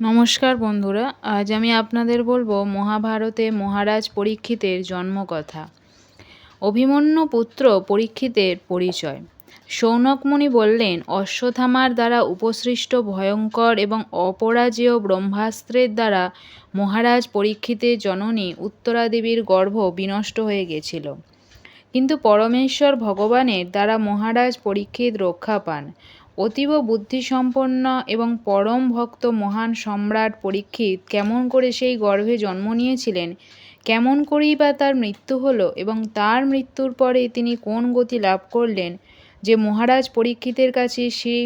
নমস্কার বন্ধুরা, আজ আমি আপনাদের বলব মহাভারতে মহারাজ পরীক্ষিতের জন্মকথা। অভিমন্যু পুত্র পরীক্ষিতের পরিচয়। সৌনকমণি বললেন অশ্বথামার দ্বারা উপসৃষ্ট ভয়ঙ্কর এবং অপরাজেয় ব্রহ্মাস্ত্রের দ্বারা মহারাজ পরীক্ষিতের জননী উত্তরাদেবীর গর্ভ বিনষ্ট হয়ে গেছিল। কিন্তু পরমেশ্বর ভগবানের দ্বারা মহারাজ পরীক্ষিত রক্ষা পান। অতীব বুদ্ধিসম্পন্ন এবং পরম ভক্ত মহান সম্রাট পরীক্ষিত কেমন করে সেই গর্ভে জন্ম নিয়েছিলেন? কেমন করেই বা তার মৃত্যু হলো এবং তার মৃত্যুর পরে তিনি কোন গতি লাভ করলেন? যে মহারাজ পরীক্ষিতের কাছে শ্রী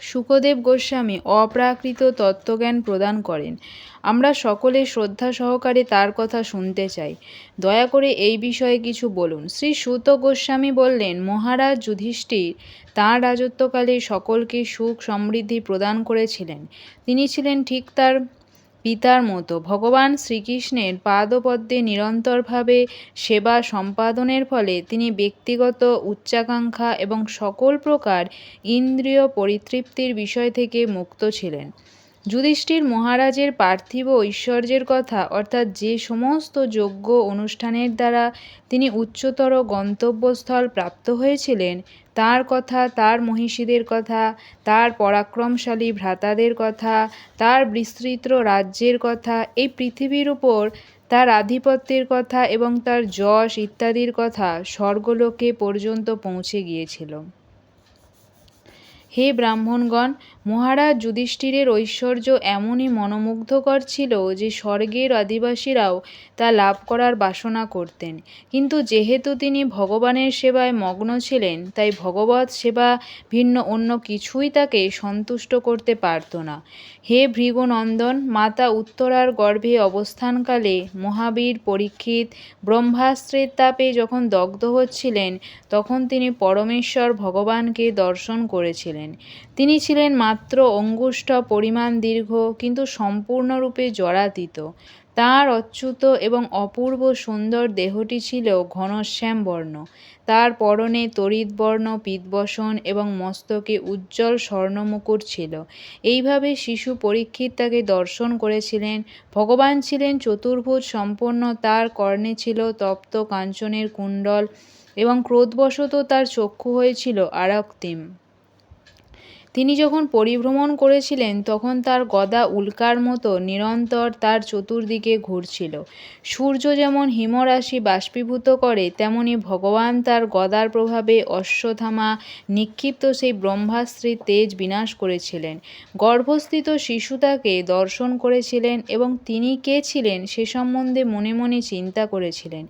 সুখদেব গোস্বামী অপ্রাকৃত তত্ত্বজ্ঞান প্রদান করেন। আমরা সকলে শ্রদ্ধা সহকারে তার কথা শুনতে চাই। দয়া করে এই বিষয়ে কিছু বলুন। শ্রী সুত গোস্বামী বললেন, মহারাজ যুধিষ্ঠির তাঁর রাজত্বকালে সকলকে সুখ সমৃদ্ধি প্রদান করেছিলেন। তিনি ছিলেন ঠিক তার পিতার মতো। ভগবান শ্রীকৃষ্ণের পাদপদ্মে নিরন্তরভাবে সেবা সম্পাদনের ফলে তিনি ব্যক্তিগত উচ্চাকাঙ্ক্ষা এবং সকল প্রকার ইন্দ্রিয় পরিতৃপ্তির বিষয় থেকে মুক্ত ছিলেন। যুধিষ্ঠির মহারাজের পার্থিব ঐশ্বর্যের কথা, অর্থাৎ যে সমস্ত যোগ্য অনুষ্ঠানের দ্বারা তিনি উচ্চতর গন্তব্যস্থল প্রাপ্ত হয়েছিলেন তার কথা, তার মহিষীদের কথা, তার পরাক্রমশালী ভ্রাতাদের কথা, তার বিস্তৃত রাজ্যের কথা, এই পৃথিবীর উপর তার আধিপত্যের কথা এবং তার যশ ইত্যাদির কথা স্বর্গলোকে পর্যন্ত পৌঁছে গিয়েছিল। হে ব্রাহ্মণগণ মহারাজ যুধিষ্ঠিরের ঐশ্বর্য এমনই মনোমুগ্ধকর ছিল যে স্বর্গের আদিবাসীরাও তা লাভ করার বাসনা করতেন। কিন্তু যেহেতু তিনি ভগবানের সেবায় মগ্ন ছিলেন, তাই ভগবত সেবা ভিন্ন অন্য কিছুই তাকে সন্তুষ্ট করতে পারত না। হে ভৃগুনন্দন, মাতা উত্তরার গর্ভে অবস্থানকালে মহাবীর পরীক্ষিত ব্রহ্মাস্ত্রের তাপে যখন দগ্ধ হচ্ছিলেন, তখন তিনি পরমেশ্বর ভগবানকে দর্শন করেছিলেন। তিনি ছিলেন মাত্র অঙ্গুষ্ঠ, পরিমাণ দীর্ঘ, কিন্তু সম্পূর্ণরূপে জরাতীত। তাঁর অচ্যুত এবং অপূর্ব সুন্দর দেহটি ছিল ঘনশ্যাম বর্ণ। তার পরনে তড়িৎবর্ণ পীতবসন এবং মস্তকে উজ্জ্বল স্বর্ণমুকুট ছিল। এইভাবে শিশু পরীক্ষিত তাকে দর্শন করেছিলেন। ভগবান ছিলেন চতুর্ভুজ সম্পন্ন তার কর্ণে ছিল তপ্ত কাঞ্চনের কুণ্ডল এবং ক্রোধবশত তার চক্ষু হয়েছিল আরক্তিম। তিনি যখন পরিভ্রমণ করেছিলেন, তখন তার গদা উল্কার মতো নিরন্তর তার চতুর্দিকে ঘুরছিল। সূর্য যেমন হিমরাশি বাষ্পীভূত করে, তেমনি ভগবান তার গদার প্রভাবে অশ্বথামা নিক্ষিপ্ত সেই ব্রহ্মাস্ত্রীর তেজ বিনাশ করেছিলেন। গর্ভস্থিত শিশু তাকে দর্শন করেছিলেন এবং তিনি কে ছিলেন সে সম্বন্ধে মনে মনে চিন্তা করেছিলেন।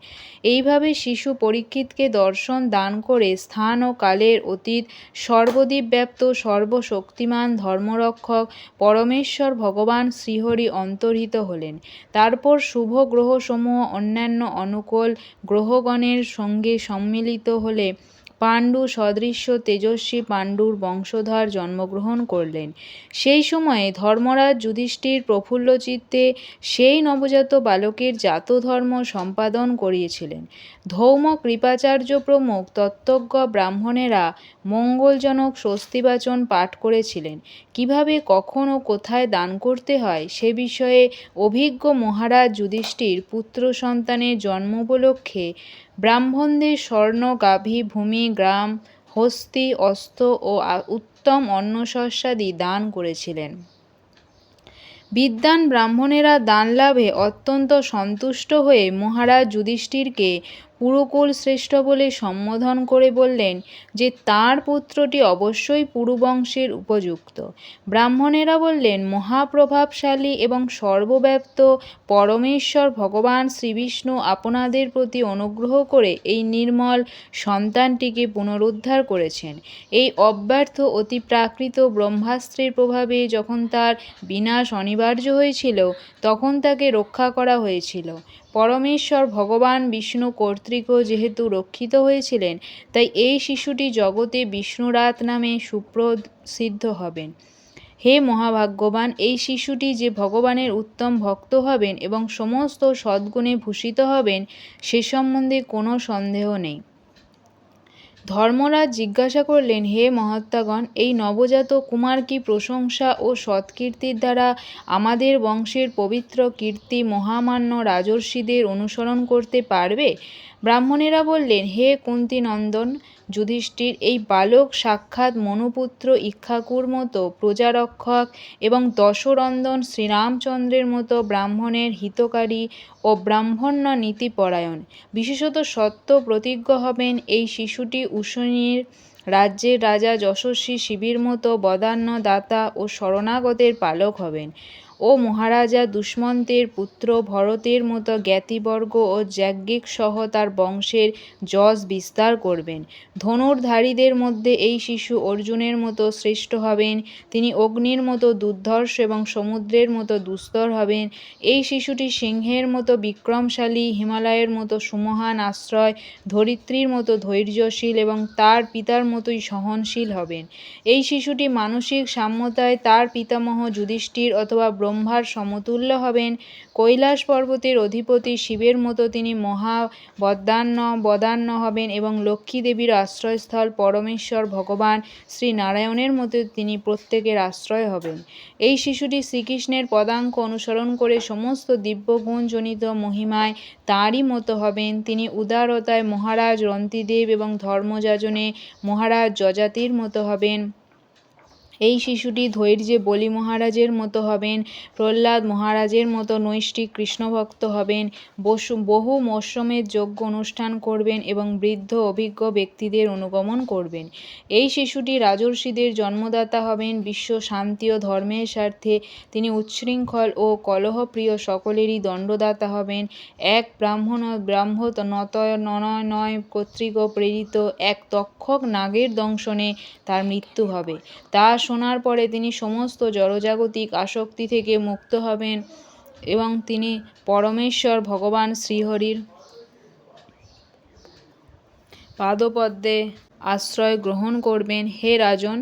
এইভাবে শিশু পরীক্ষিতকে দর্শন দান করে স্থান ও কালের অতীত সর্বদ্বীপ ব্যাপ্ত সর্ব সর্বশক্তিমান ধর্মরক্ষক পরমেশ্বর ভগবান শ্রীহরি অন্তর্হিত হলেন। তারপর শুভ গ্রহসমূহ অন্যান্য অনুকূল গ্রহগণের সঙ্গে সম্মিলিত হলে পাণ্ডু সদৃশ্য তেজস্বী পাণ্ডুর বংশধর জন্মগ্রহণ করলেন। সেই সময়ে ধর্মরাজ যুধিষ্ঠির প্রফুল্লচিত্তে সেই নবজাত বালকের জাতধর্ম সম্পাদন করিয়েছিলেন। ধৌম কৃপাচার্য প্রমুখ তত্ত্বজ্ঞ ব্রাহ্মণেরা মঙ্গলজনক স্বস্তিবাচন পাঠ করেছিলেন। কীভাবে, কখন ও কোথায় দান করতে হয় সে বিষয়ে অভিজ্ঞ মহারাজ যুধিষ্ঠির পুত্র সন্তানের জন্ম উপলক্ষে ব্রাহ্মণদের স্বর্ণ, গাভী, ভূমি, গ্রাম, হস্তি অস্ত্র ও উত্তম অন্ন শস্যাদি দান করেছিলেন। বিদ্যান ব্রাহ্মণেরা দান লাভে অত্যন্ত সন্তুষ্ট হয়ে মহারাজ যুধিষ্ঠিরকে পুরুকুল শ্রেষ্ঠ বলে সম্বোধন করে বললেন যে তাঁর পুত্রটি অবশ্যই পুরুবংশের উপযুক্ত। ব্রাহ্মণেরা বললেন, মহাপ্রভাবশালী এবং সর্বব্যাপ্ত পরমেশ্বর ভগবান শ্রীবিষ্ণু আপনাদের প্রতি অনুগ্রহ করে এই নির্মল সন্তানটিকে পুনরুদ্ধার করেছেন। এই অব্যর্থ অতি প্রাকৃত ব্রহ্মাস্ত্রের প্রভাবে যখন তার বিনাশ অনিবার্য হয়েছিল, তখন তাকে রক্ষা করা হয়েছিল। পরমেশ্বর ভগবান বিষ্ণু কর্তৃকও যেহেতু রক্ষিত হয়েছিলেন, তাই এই শিশুটি জগতে বিষ্ণুরাত নামে সুপ্রসিদ্ধ হবেন। হে মহাভাগ্যবান, এই শিশুটি যে ভগবানের উত্তম ভক্ত হবেন এবং সমস্ত সদ্গুণে ভূষিত হবেন, সে সম্বন্ধে কোনো সন্দেহ নেই। ধর্মরাজ জিজ্ঞাসা করলেন, হে মহাত্মাগণ, এই নবজাত কুমার কি প্রশংসা ও সৎকীর্তির দ্বারা আমাদের বংশের পবিত্র কীর্তি মহামান্য রাজর্ষিদের অনুসরণ করতে পারবে? ব্রাহ্মণেরা বললেন, হে কুন্তিনন্দন যুধিষ্ঠির এই বালক সাক্ষাৎ মনুপুত্র ইক্ষ্বাকুর মতো প্রজারক্ষক এবং দশরন্দন শ্রীরামচন্দ্রের মতো ব্রাহ্মণের হিতকারী ও ব্রাহ্মণ্য নীতিপরায়ণ। বিশেষত সত্য প্রতিজ্ঞ হবেন এই শিশুটি উশনির রাজ্যের রাজা যশস্বী শিবির মতো বদান্য দাতা ও শরণাগতের পালক হবেন। ও মহারাজা দুষ্মন্তের পুত্র ভরতের মতো জ্ঞাতিবর্গ ও যাজ্ঞিক সহ তার বংশের যশ বিস্তার করবেন। ধনুর্ধারীদের মধ্যে এই শিশু অর্জুনের মতো শ্রেষ্ঠ হবেন। তিনি অগ্নির মতো দুর্ধর্ষ এবং সমুদ্রের মতো দুস্তর হবেন। এই শিশুটি সিংহের মতো বিক্রমশালী, হিমালয়ের মতো সুমহান আশ্রয়, ধরিত্রীর মতো ধৈর্যশীল এবং তার পিতার মতোই সহনশীল হবেন। এই শিশুটি মানসিক সাম্যতায় তার পিতামহ যুধিষ্ঠির অথবা ব্রহ্মার সমতুল্য হবেন। কৈলাস পর্বতের অধিপতি শিবের মতো তিনি মহা বদান্য বদান্য হবেন এবং লক্ষ্মী দেবীর আশ্রয়স্থল পরমেশ্বর ভগবান শ্রী নারায়ণের মতো তিনি প্রত্যেকের আশ্রয় হবেন। এই শিশুটি শ্রীকৃষ্ণের পদাঙ্ক অনুসরণ করে সমস্ত দিব্যগুণজনিত মহিমায় তাঁরই মতো হবেন। তিনি উদারতায় মহারাজ রন্তিদেব এবং ধর্মযাজনে মহারাজ যজাতির মতো হবেন। এই শিশুটি ধৈর্যে বলি মহারাজের মতো হবেন, প্রহ্লাদ মহারাজের মতো নৈষ্ঠিক কৃষ্ণভক্ত হবেন, বসু, বহু মৌসুমের যজ্ঞ অনুষ্ঠান করবেন এবং বৃদ্ধ অভিজ্ঞ ব্যক্তিদের অনুগমন করবেন। এই শিশুটি রাজর্ষিদের জন্মদাতা হবেন, বিশ্ব শান্তি ও ধর্মের স্বার্থে তিনি উচ্ছৃঙ্খল ও কলহপ্রিয় সকলেরই দণ্ডদাতা হবেন। এক ব্রাহ্মণ ব্রাহ্ম নতয় নয় নয় কর্তৃক প্রেরিত এক তক্ষক নাগের দংশনে তার মৃত্যু হবে। তা শোনার পরে তিনি সমস্ত জড়জাগতিক আসক্তি থেকে মুক্ত হবেন এবং তিনি পরমেশ্বর ভগবান শ্রীহরির পাদপদ্মে আশ্রয় গ্রহণ করবেন। হে রাজন,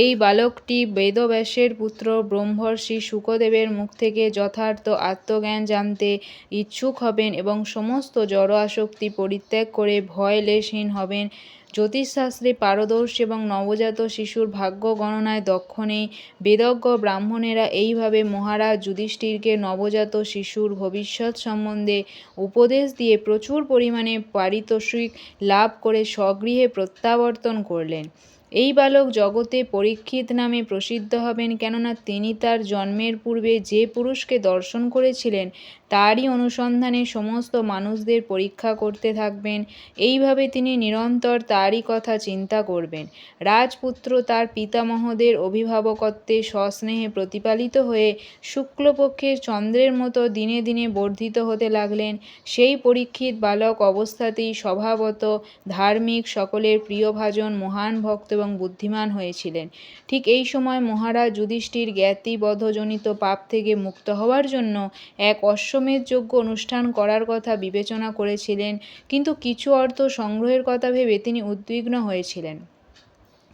এই বালকটি বেদব্যাসের পুত্র ব্রহ্মর্ষি শুকদেবের মুখ থেকে যথার্থ আত্মজ্ঞান জানতে ইচ্ছুক হবেন এবং সমস্ত জড় আসক্তি পরিত্যাগ করে ভয় লেশহীন হবেন। জ্যোতিষশাস্ত্রে পারদর্শী এবং নবজাত শিশুর ভাগ্য গণনায় দক্ষ নেই। বেদজ্ঞ ব্রাহ্মণেরা এইভাবে মহারাজ যুধিষ্ঠিরকে নবজাত শিশুর ভবিষ্যৎ সম্বন্ধে উপদেশ দিয়ে প্রচুর পরিমাণে পারিতোষিক লাভ করে স্বগৃহে প্রত্যাবর্তন করলেন। এই বালক জগতে পরীক্ষিত নামে প্রসিদ্ধ হবেন, কেননা তিনি তার জন্মের পূর্বে যে পুরুষকে দর্শন করেছিলেন তারই অনুসন্ধানে সমস্ত মানুষদের পরীক্ষা করতে থাকবেন। এইভাবে তিনি নিরন্তর তারই কথা চিন্তা করবেন। রাজপুত্র তার পিতামহদের অভিভাবকত্বে সস্নেহে প্রতিপালিত হয়ে শুক্লপক্ষের চন্দ্রের মতো দিনে দিনে বর্ধিত হতে লাগলেন। সেই পরীক্ষিত বালক অবস্থাতেই স্বভাবত ধার্মিক, সকলের প্রিয়ভাজন, মহান ভক্ত এবং বুদ্ধিমান হয়েছিলেন। ঠিক এই সময় মহারাজ যুধিষ্ঠির জ্ঞাতিবধজনিত পাপ থেকে মুক্ত হওয়ার জন্য এক অশ্ব আশ্রমের যোগ্য অনুষ্ঠান করার কথা বিবেচনা করেছিলেন, কিন্তু কিছু অর্থ সংগ্রহের কথা ভেবে তিনি উদ্বিগ্ন হয়েছিলেন।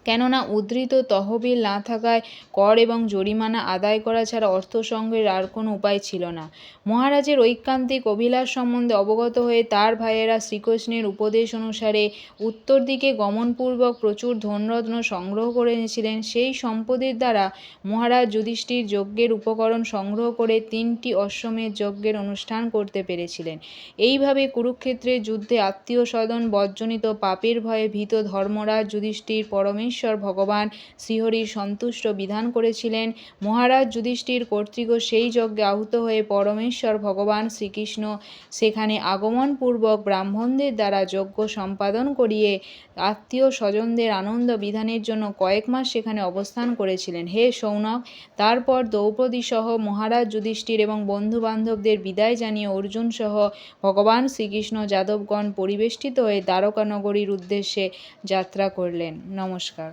কেননা উদ্ধৃত তহবিল না থাকায় কর এবং জরিমানা আদায় করা ছাড়া অর্থ সংগ্রহের আর কোনো উপায় ছিল না। মহারাজের ঐকান্তিক অভিলাষ সম্বন্ধে অবগত হয়ে তার ভাইয়েরা শ্রীকৃষ্ণের উপদেশ অনুসারে উত্তর দিকে গমনপূর্বক প্রচুর ধনরত্ন সংগ্রহ করে এনেছিলেন। সেই সম্পদের দ্বারা মহারাজ যুধিষ্ঠির যজ্ঞের উপকরণ সংগ্রহ করে তিনটি অশ্বমেধ যজ্ঞের অনুষ্ঠান করতে পেরেছিলেন। এইভাবে কুরুক্ষেত্রের যুদ্ধে আত্মীয় স্বজন বর্জনিত পাপের ভয়ে ভীত ধর্মরাজ যুধিষ্ঠির পরমেশ্বর পরমেশ্বর ভগবান শ্রীহরির সন্তুষ্ট বিধান করেছিলেন। মহারাজ যুধিষ্ঠির কর্তৃক সেই যজ্ঞে আহুত হয়ে পরমেশ্বর ভগবান শ্রীকৃষ্ণ সেখানে আগমনপূর্বক ব্রাহ্মণদের দ্বারা যজ্ঞ সম্পাদন করিয়ে আত্মীয় স্বজনদের আনন্দ বিধানের জন্য কয়েক মাস সেখানে অবস্থান করেছিলেন। হে সৌনক, তারপর দ্রৌপদী সহ মহারাজ যুধিষ্ঠির এবং বন্ধু বান্ধবদের বিদায় জানিয়ে অর্জুন সহ ভগবান শ্রীকৃষ্ণ যাদবগণ পরিবেষ্টিত হয়ে দ্বারকা নগরীর উদ্দেশ্যে যাত্রা করলেন। নমস্কার।